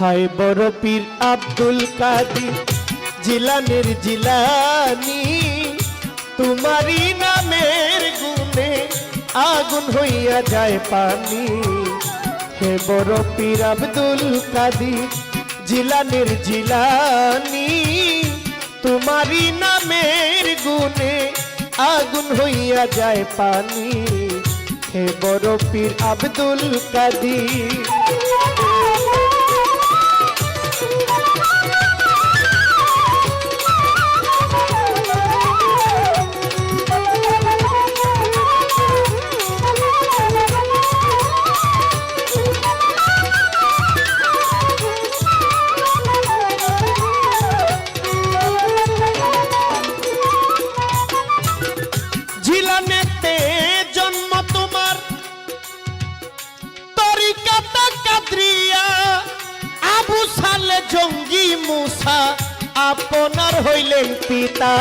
হায় বড় পীর আব্দুল কাদির, জিলানের জিলানি। তোমারই নামের গুণে আগুন হইয়া যায় পানি। হে বড় পীর আব্দুল কাদির, জিলানের জিলানি। তোমারই নামের গুণে আগুন হইয়া যায় পানি। হে বড় পীর আব্দুল কাদির। জঙ্গি মুসা আপনার হইলেন পিতা